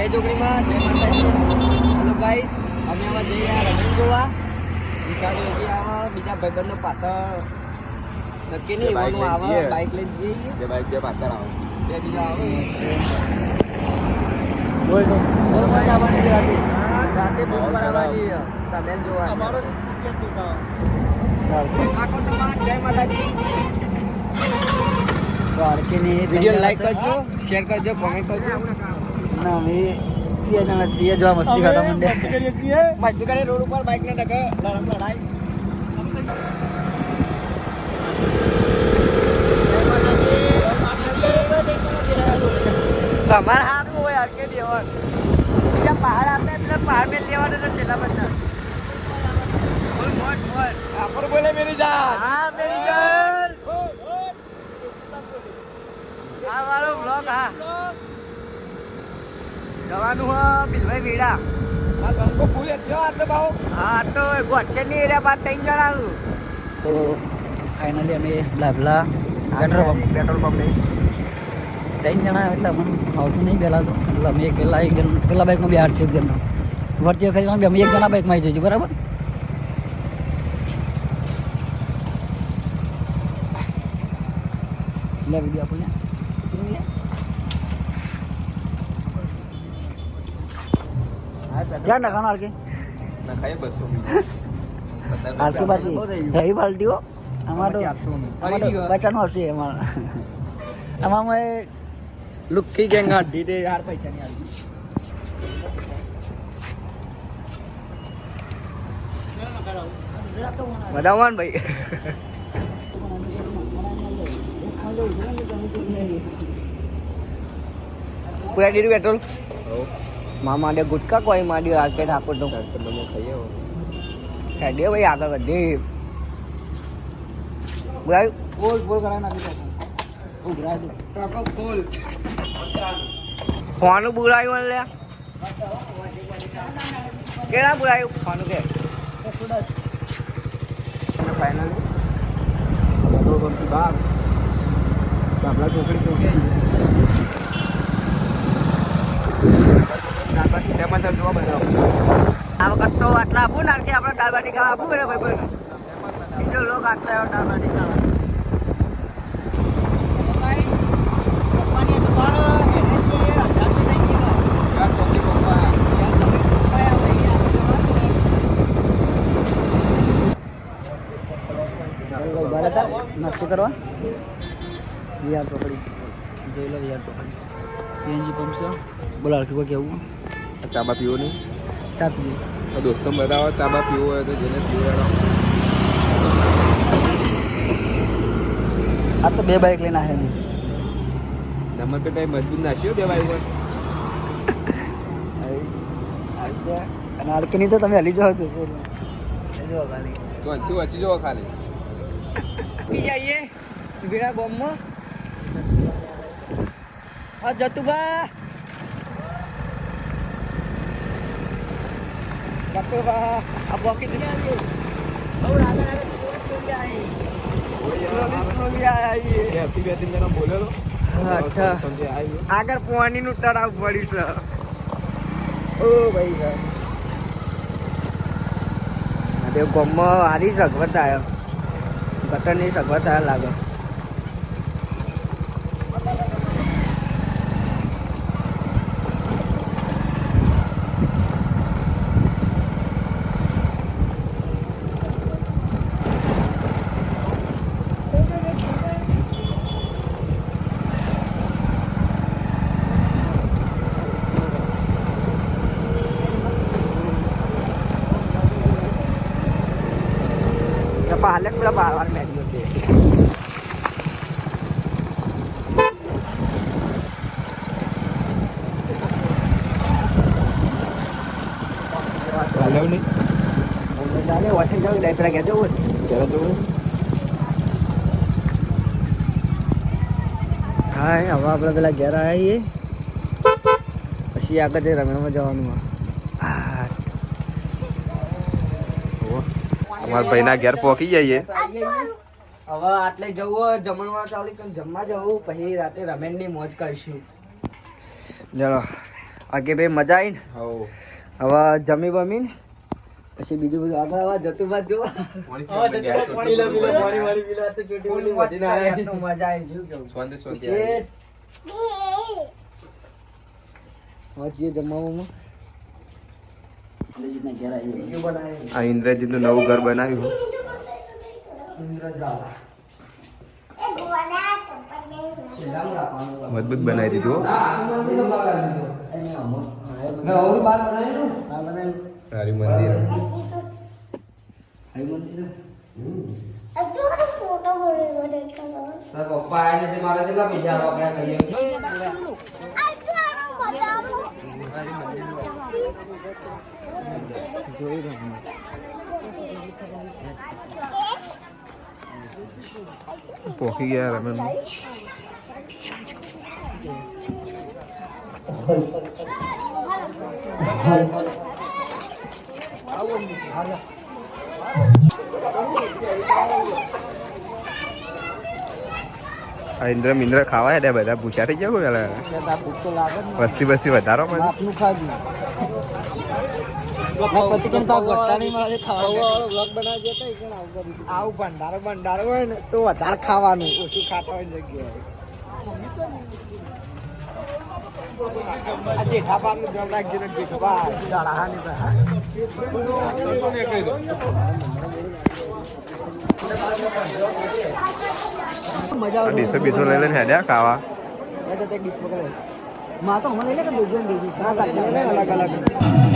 જય જોગણીમાં જય માતાજી. હેલો ગાઈસ અમે હવે જઈ રહ્યા રમણ જોવા વિચારો એવી આવે બીજા ભાઈબંધો પાછળ નક્કી નહીં એવાનું આવે બાઈક બાઇક લઈને જઈએ. બે બાઈક બે પાછળ આવે. બે બીજા આવે. રાતે. તમે જોવા ચાલ. આખો સમાજ જય માતાજી. વીડિયો લાઈક કરજો શેર કરજો કોમેન્ટ કરજો. ના અમે બે જણા છીએ જો આ મસ્તી કરતા મંડ્યા બાઇક નીકળે રોડ ઉપર બાઇક ને ટકે લડમ લડાઈ તમારે સારું હોય અડકે દેવાનું બીજા પહાડ આપે એટલે પહાડ મેં લેવાનું તો છેલ્લા બધા બોલ મોટ મોટ આપર બોલે મેરી જાન હા મેરી ગર્લ આ વાળો બ્લોગ હા જવાનું હા બિલભાઈ વીડા. આ ગંગો ફૂલ એટલો આટલો ભાવ હા તો ગોઠે ની એરિયા બાદ ત્રણ જણા ફાઇનલી અમે બ્લાબલા પેટ્રોલ પંપ પેટ્રોલ પંપ. ત્રણ જણા એટલે અમને આવતું નહીં પહેલાં તો. એટલે અમે એક પહેલાં એક જણ પહેલાં બાઇકમાં બે આઠ છે એક જણનો વચ્ચે વખતે અમે એક જણા બાઇકમાં આવી જઈશું બરાબર? લે વીડિયો આપણને. ક્યાં નખાનો આરકે ના ખાય બસો. આરકે બાકી. રહી બાલટીઓ. આમાં તો બચાનું હશે અમારા આમાં લુક્કી ગેંગ હાડી દે યાર પૈસા ની આવી બધાવાન ભાઈ. પૂરા દીધું પેટ્રોલ મા ડે ગુટકા કોઈ માંડ્યો કે ઠાકોરનું તમે ખાઈએ હો. હેડે ભાઈ આગળ વધે. બોલાયું બોલ બોલ કરાવી નાખી ફોનું બોલાયું લે કેળા બોલાયું? ફોનું કે? ફાઈનલ બહાર બાબલા ચોકડી ચોકી તેમાં ચાલ જોવા બધા આ વખત તો આટલા આપું ને કે આપણે દાળ બાટી ખાવા આપું ને ભાઈ ભાઈ બીજો લોક આટલા એવા દાળ બાટી ખાવા. નાસ્તો કરવા? વિહાર ચોકડી. જોઈ લો વિહાર ચોકડી. સીએનજી પંપ છે. બોલો હરખી કોઈ બા પીવો નહીં ચા પીવો તો દોસ્તો બતાવો ચાબા પીવો હોય તો જેને પીવો આ તો બે બાઇક લઈને આવ્યા નહીં નંબર પ્લેટ ભાઈ મજબૂત નાખ્યો બે બાઈક પર? અને આરકેની તો તમે હલી જાઓ છો. જો ખાલી. તો અંથી વચી જવો ખાલી. પી જઈએ બીડા બોમ્બમાં. આ જતુભા. આગળ આગળ સ્લોલી આવી સ્લોલી આવી બેથી બે ત્રણ જણા બોલેલો અચ્છા. સમજે આવી આગળ પાણી નું તળાવ પડ્યું છે ઓ ભાઈ સાહેબ ગોમમાં હારી સગવડ આવ્યો ગટરની સગવડ લાગે જાવ ડાય પેલા કહેજો ત્યારે જોવું હા હવે આપણે પેલા ઘેર આવીએ પછી આગળ જઈ રમણમાં જવાનું હા અમારા ભાઈના ઘેર પહોંચી જઈએ. હવે આટલે જવું જમણવા ચાલી કરીને જમવા જવું પછી રાતે રમેનની મોજ કરીશું. ચલો આગે ભાઈ મજા આવી ને? હવે. જમી બમીને પછી બીજું બધું આગળ આવા જતું બાદ જો પાણી. મજા આવી. જમવામાં. ઇન્દ્રજીતના ઇન્દ્રજીતનું નવું ઘર બનાવ્યું. મજબૂત બનાવી દીધું હો. સારી મંદિર. પપ્પા આવીને તે મારા કેટલા પૈસા આપણે કહીએ. જોઈ રહ્યો પોખી ગયા રમેન આ ઇન્દ્ર મિન્દ્ર ખાવા હેડ્યા બધા પૂછ્યા થઈ ગયા કોઈ પેલા ભૂખ તો લાગે જ ને. વસ્તી વસ્તી વધારો મને આપનું ખાજુ પતિ કેમ તાર ગોટા નહીં મળે છે ખાવા બનાવજો તો આવું કરી આવું ભંડારો ભંડારો હોય ને તો વધારે ખાવાનું. ઓછું ખાતા હોય જગ્યાએ. આ જેઠાબારનું ધ્યાન રાખજો ને મજા આવે ડીસો બીસો લઈ લઈને હેડ્યા ખાવા. તો તે માં તો હમણાં લઈ લે કે ના તાકી અલગ અલગ.